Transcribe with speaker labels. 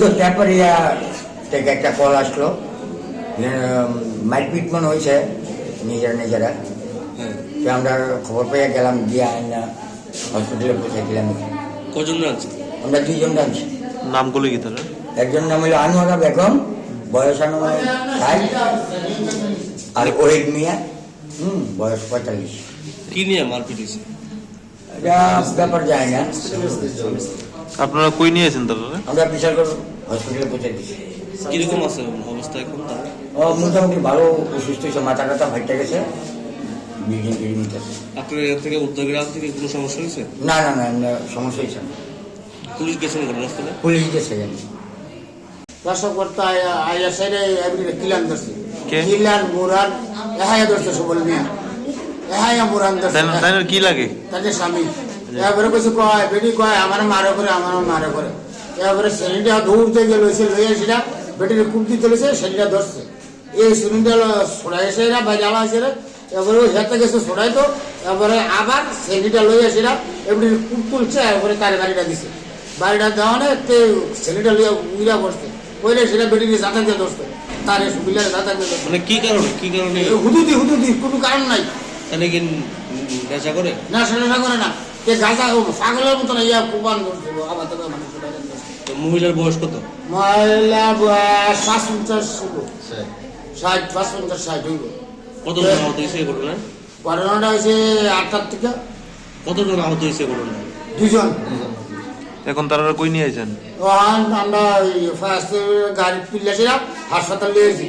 Speaker 1: তো পেপারে থেকে একটা কল আসলো। মারপিট মনে হয়েছে নিজেরা নিজেরা।
Speaker 2: হ্যাঁ।
Speaker 1: তো আমরা খবর পেয়ে গেলাম গিয়ে আইনা হসপিটালে পৌঁছে দিলাম
Speaker 2: কজন আছে
Speaker 1: আমরা দুইজন আছি
Speaker 3: নামগুলো কি তারা?
Speaker 1: একজন নাম হলো আনোয়ারা বেগম বয়স আনুমানিক ষাট। আর ওহিদ মিয়া হুম বয়স পঁয়তাল্লিশ।
Speaker 2: কি নিয়ে মারপিট হয়েছে?
Speaker 1: এটা ব্যাপার যায় না।
Speaker 3: আপনারা কই নিয়েছেন তারা
Speaker 1: আমরা বিশালগড় হসপিটালে পৌঁছে দিচ্ছি
Speaker 2: কীরকম আছে অবস্থা এখন তার?
Speaker 1: ও মোটামুটি ভালো অসুস্থ হয়েছে মাথা টাথা ফাইটে গেছে।
Speaker 2: আপনার থেকে উদ্যোগের থেকে কোনো সমস্যা হয়েছে?
Speaker 1: না না না সমস্যা হয়েছে না।
Speaker 2: পুলিশ গেছেন ঘটনাস্থলে
Speaker 1: পুলিশ গেছে জানি
Speaker 4: দর্শক করতে আইয়া সাইডে এমনি কিলান ধরছে।
Speaker 3: কে?
Speaker 4: কিলান মুরান এহাইয়া ধরছে সবল মিয়া। এহাইয়া মুরান ধরছে।
Speaker 3: তাই- তাই কি লাগে?
Speaker 4: তাদের স্বামী। এবারে কিছু কয় বেটি কয় আমার মারে করে আমার মারে করে। এবারে শ্রেণীটা দৌড়তে গেল সে লইয়া সেটা বেটির কুর্তি চলেছে শ্রেণীটা ধরছে। এই শ্রেণীটা সরাই এসে এরা বাইরে আলা আছে এবারে ওই হেতে গেছে সরাই তো এবারে আবার শ্রেণীটা লইয়া সেটা এমনি কুট তুলছে এবারে তার বাড়িটা দিছে। বাড়িটা দেওয়ানে তে শ্রেণীটা লইয়া উইরা বসছে। ওইলে সেটা বেটির যাতা দিয়ে ধরছে তার সুবিধার যাতা দিয়ে
Speaker 2: মানে কি কারণে কি কারণে?
Speaker 4: হুদুদি হুদুদি কোনো কারণ নাই।
Speaker 2: তাহলে কি নেশা করে?
Speaker 4: না সেটা না করে না। কে গাঁজা ও পাগলের মতো না ইয়া কুপান করছে আবার তবে মানুষ
Speaker 2: তো মহিলার বয়স কত?
Speaker 4: মহিলা বয়স পঞ্চাশ ছিল। ষাট। পাঁচ পঞ্চাশ ষাট হইব।
Speaker 2: কতজন আহত হয়েছে এই ঘটনায়?
Speaker 4: ঘটনাটা হয়েছে আটটার থেকে
Speaker 2: কতজন আহত হয়েছে এই ঘটনায়?
Speaker 4: দুজন
Speaker 3: এখন তারা কই নিয়েছেন
Speaker 4: ওখান আমরা ফার্স্ট গাড়ি তুললেছিলাম হাসপাতাল নিয়েছি